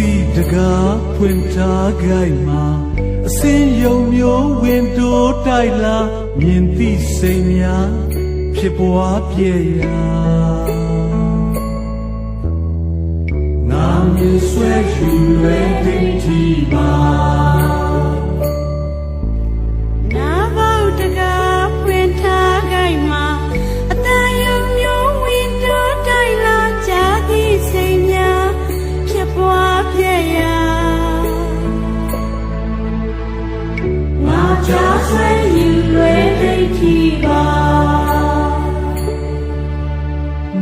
မျက်စိတကားဖွင့်ထားခိုင်မှာအစင်းယုံမျိုးဝင်တိုးတိုက်လာမြင်သိစိတ်များဖြစ်ပွားပြည့်ရာငါမြင်ဆွဲယူရ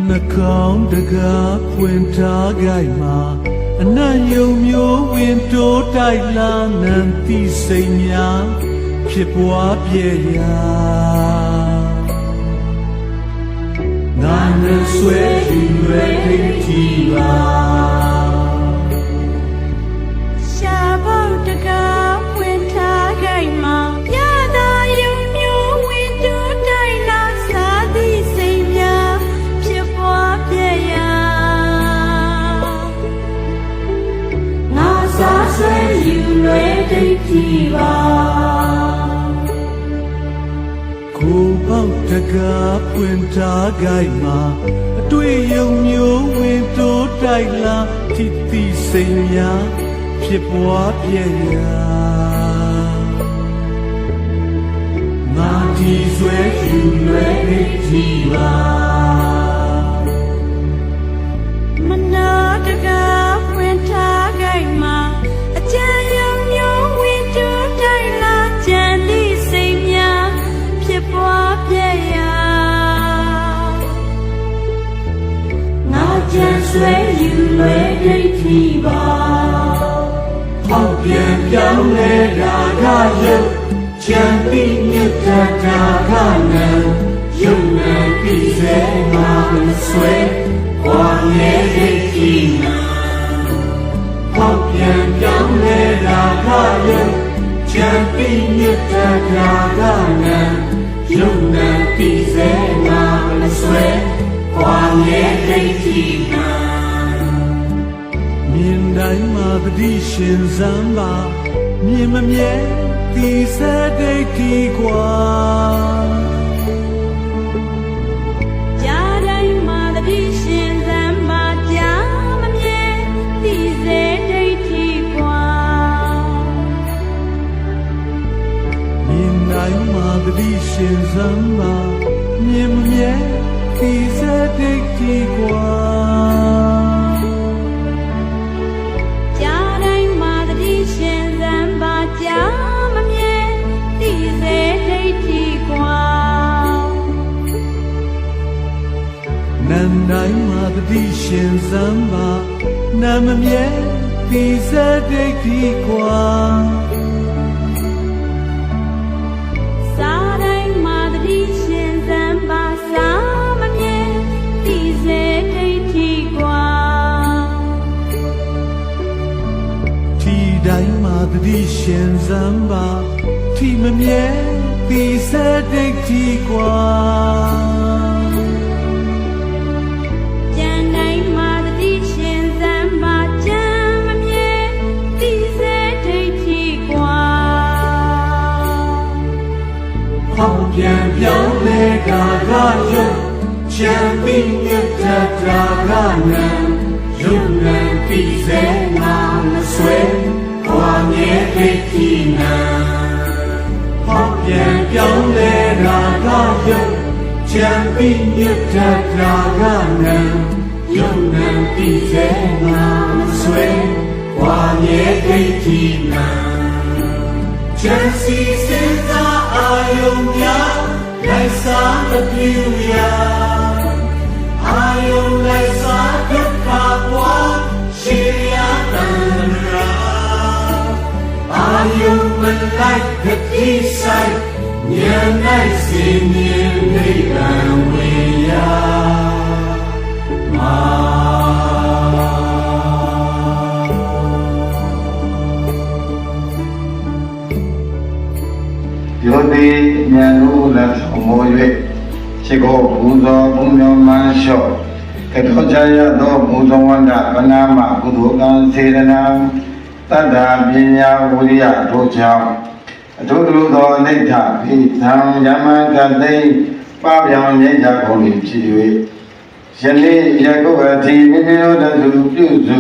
နှကောင်းတကားဖွင့်ထားခိုင်မှာအနံ့ယုံမျိုးဝင်တိုးတိုက်လာနံတိစိတ်များဖြစ်ပွားပြည့်ရာငါနဲ့ဆွဲယူရတဲ့ဒီပါ က်တကားပွင့်ထားခိုင်မှာအတွေ့ယုံမျိုးဝင်တိုးတိုက်လာတိတိစိတ်များဖြစ်ပွားပြည့်ရာငါဒီဆွဲယူလွယ်တဲ့ဒီပါ ငါကြံဆွဲယူလွယ်ဒိဋ္ဌိပါဟောက်ပြန်ပြောင်းလဲတာကရုပ်ချမ်းသိမြတ်တာကနံယုံနာပြီးစေမှာဆွဲခွာရဲ့ဒီနာဟောက်ပြန်ပြောင်းလဲတာက မြင်တိုင်းမှာတတိရှင်စမ်းပါမြင်မမြဲဒီစတဲ့ဒီကွာကြားတိုင်းမှာတတိရှင်သံမှာကြားမမြဲသိစေဒိဋ္ဌိကွာမြင်တိုင်းမှာတတိရှင်စမ်းပါမြင်မမြဲဒီစ တဲ့ဒီကွာကြားတိုင်းမှာတတိရှင်သံမှာကြားမမြဲသိစေဒိဋ္ဌိကွာနံတိုင်းမှာတတိရှင်စမ်းပါနာမမြဲဒီစတဲ့ဒီကွာ ရှင်စမ်းပါထီမမြဲဒီစတဲ့ဒီကွာကြံတိုင်းမှာတတိရှင်သံမှာကြံမမြဲသိစေဒိဋ္ဌိကွာဟောက်ပြန်ပြောင်းလဲတာကယုတ်ချမ်းပြီးမြတ်တာကနံယုတ်နံပြီးစေနာမဆွဲဘဝ မြဲသိတိနာဟောက်ပြန်ပြောင်းလဲတာကယုတ်ချမ်းပြီးမြတ်တာကနံယုတ်နံပြီးစေနာမဆွဲဘဝမြဲသိတိနာချမ်းစီစင်သာအာယုံများလိုက်စားမပြူရာ ဆိုင်ဉာဏ်၌စင်မြင်နိဗ္ဗာန်ဝေရာမာယောတိဉာဏ်တို့လက်ဆောင်မော၍ခြေကိုပူဇော်ဘုံမြော်မှန်းလျှော့ကထောချရသောဘုဇဝန္တဗနာမကုသိုလ်ကံစေရနာတတ္တာပညာဝိရိယတို့ကြောင့် အထုထုသောအနိဋ္ဌဖိသံယမကတိပပြောင်ငြိမ်းချကုန်၏ဖြစ်၍ယနေ့ယခုအထိမိမိတို့တသူပြုစု